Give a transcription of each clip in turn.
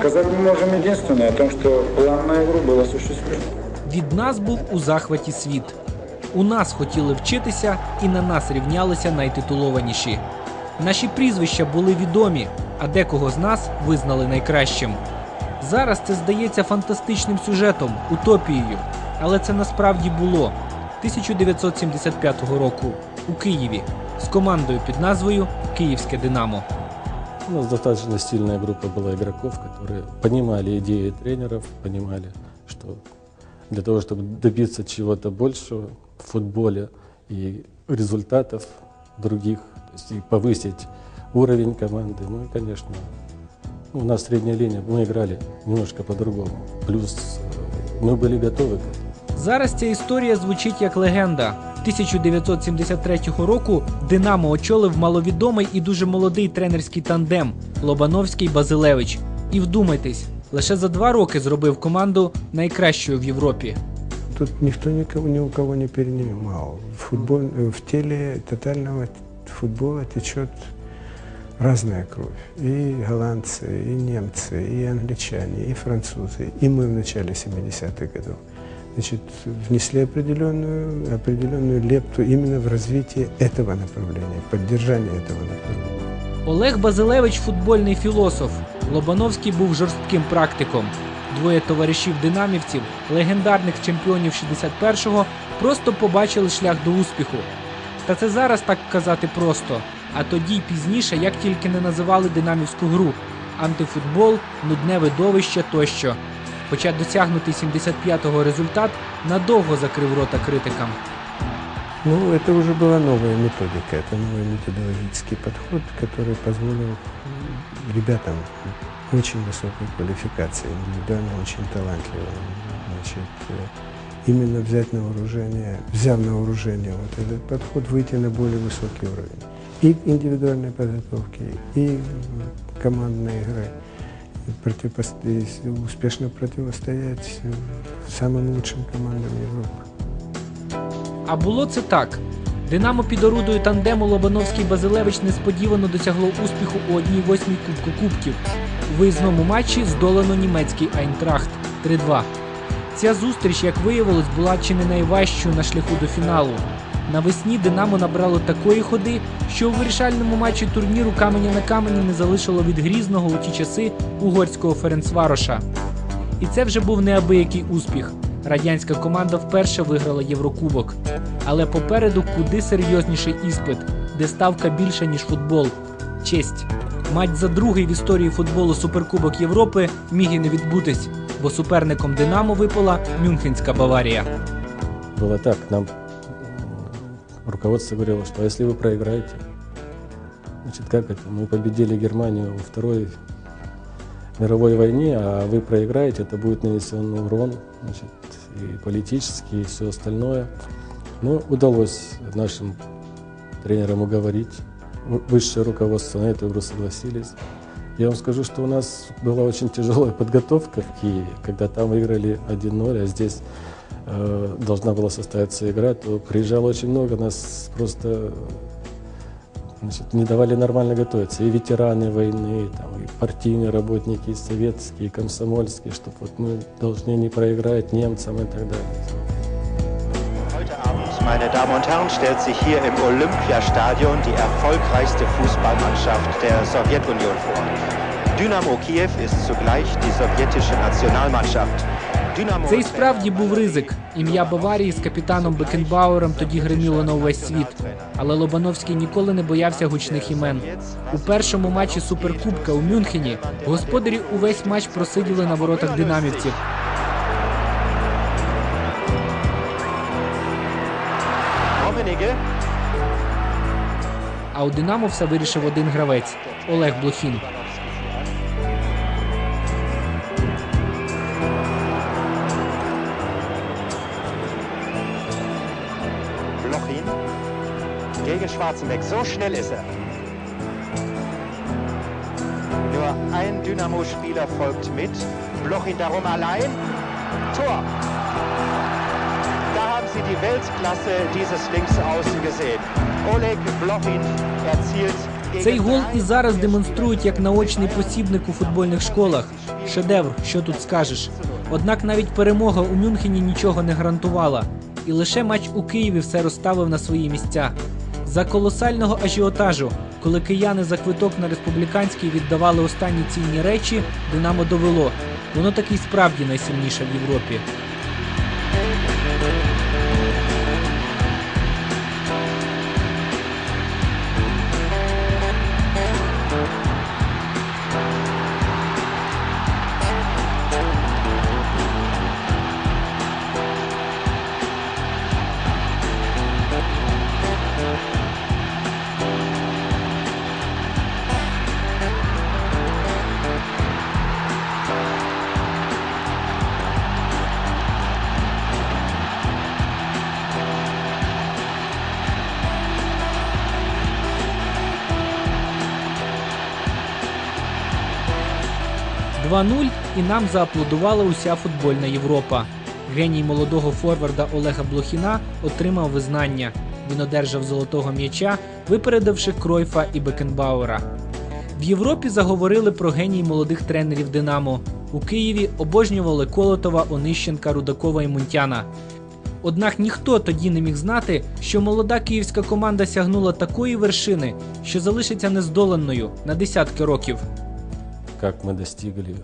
Сказать мы можем единственное о том, что план на игру был осуществлен. Від нас був у захваті світ. У нас хотіли вчитися, і на нас рівнялися найтитулованіші. Наші прізвища були відомі, а декого з нас визнали найкращим. Зараз це здається фантастичним сюжетом, утопією, але це насправді було 1975 року у Києві з командою під назвою Київське Динамо. У нас достаточно сильная группа была игроков, которые понимали идеи тренеров, понимали, что для того, чтобы добиться чего-то большего в футболе и результатов других, то есть и повысить уровень команды, мы, конечно, ну, у нас средняя линия, мы играли немножко по-другому. Плюс э, мы были готовы к этому. Зараз ця історія звучить як легенда. 1973 року Динамо очолив маловідомий і дуже молодий тренерський тандем Лобановський Базилевич. І вдумайтесь, лише за два роки зробив команду найкращою в Європі. Тут никто никого, ни у кого не перенимал. В, футбол, э, в теле тотального футбола течет разная кровь. И голландцы, и немцы, и англичане, и французы, и мы в начале 70-х годов. Значит, внесли определенную, определенную лепту именно в развитие этого направления, поддержание этого направления. Олег Базилевич футбольний філософ. Лобановський був жорстким практиком. Двоє товаришів динамівців, легендарних чемпіонів 61-го, просто побачили шлях до успіху. Та це зараз так казати просто. А тоді й пізніше, як тільки не називали динамівську гру антифутбол, нудне видовище тощо. Хоча досягнутий 75-го результат надовго закрив рота критикам. Ну, это уже была новая методика, это новый методологический подход, который позволил м, ребятам очень высокой квалификации, индивидуально очень талантливым, значит, э, именно взять на вооружение, взяв на вооружение вот этот подход, выйти на более высокий уровень и индивидуальной подготовки, и м, командной игры, и противопос- и успешно противостоять э, самым лучшим командам Европы. А було це так. Динамо під орудою тандему Лобановський Базилевич несподівано досягло успіху у одній восьмій Кубку Кубків. У виїзному матчі здолано німецький Айнтрахт 3-2. Ця зустріч, як виявилось, була чи не найважчою на шляху до фіналу. Навесні Динамо набрало такої ходи, що у вирішальному матчі турніру каменя на камені не залишило від грізного у ті часи угорського Ференцвароша. І це вже був неабиякий успіх. Радянська команда вперше виграла Єврокубок. Але попереду куди серйозніший іспит, де ставка більша, ніж футбол. Честь. Матч за другий в історії футболу Суперкубок Європи міг і не відбутись, бо суперником Динамо випала Мюнхенська Баварія. Было так, нам руководство говорило, что а если вы проиграете, значит, как это? Мы победили Германию во Второй мировой войне, а вы проиграете, это будет нанесен урон, значит, и политический, и все остальное. Но удалось нашим тренерам уговорить. Высшее руководство на эту игру согласились. Я вам скажу, что у нас была очень тяжелая подготовка в Киеве, когда там выиграли 1-0, а здесь э, должна была состояться игра, то приезжало очень много, нас просто значит, не давали нормально готовиться. И ветераны войны, там, и партийные работники, и советские, и комсомольские, чтобы вот мы должны не проиграть немцам и так далее. Meine Damen und Herren, stellt sich hier im Olympiastadion die erfolgreichste Fußballmannschaft der Sowjetunion vor. Dynamo Kiew ist zugleich die sowjetische Nationalmannschaft. Це і справді був ризик. Ім'я Баварії з капітаном Бекенбауером тоді гриміло на увесь світ. Але Лобановський ніколи не боявся гучних імен. У першому матчі Суперкубка у Мюнхені господарі увесь матч просиділи на воротах динамівців. А у Динамо все вирішив один гравець Олег Блохін. Gegen Schwarzenbeck. So schnell ist er. Nur ein Dynamo-Spieler folgt mit. Blochin darum allein. Tor. Da haben Sie die Weltklasse dieses Linksaußen gesehen. Oleg Blochin erzielt Цей гол і зараз демонструють як наочний посібник у футбольних школах, Шедевр, що тут скажеш. Однак навіть перемога у Мюнхені нічого не гарантувала. І лише матч у Києві все розставив на свої місця. За колосального ажіотажу, коли кияни за квиток на республіканський віддавали останні цінні речі, Динамо довело. Воно таки справді найсильніше в Європі. – 2-0 і нам зааплодувала уся футбольна Європа. Геній молодого форварда Олега Блохіна отримав визнання. Він одержав золотого м'яча, випередивши Кройфа і Бекенбауера. В Європі заговорили про геній молодих тренерів Динамо. У Києві обожнювали Колотова, Онищенка, Рудакова і Мунтяна. Однак ніхто тоді не міг знати, що молода київська команда сягнула такої вершини, що залишиться нездоленною на десятки років как мы достигли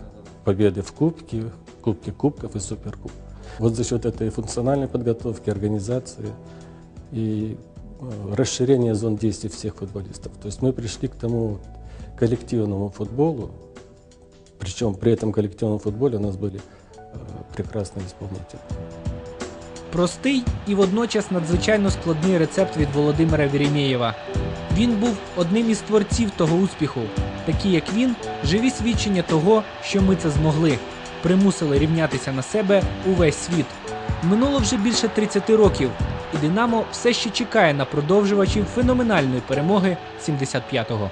победы в Кубке, Кубке Кубков и Суперкубков. Вот за счет этой функциональной подготовки, организации и э, расширения зон действий всех футболистов. То есть мы пришли к тому вот коллективному футболу, причем при этом коллективном футболе у нас были э, прекрасные исполнители. Простий і водночас надзвичайно складний рецепт від Володимира Вірімєєва. Він був одним із творців того успіху. Такі як він, живі свідчення того, що ми це змогли, примусили рівнятися на себе увесь світ. Минуло вже більше 30 років, і Динамо все ще чекає на продовжувачів феноменальної перемоги 75-го.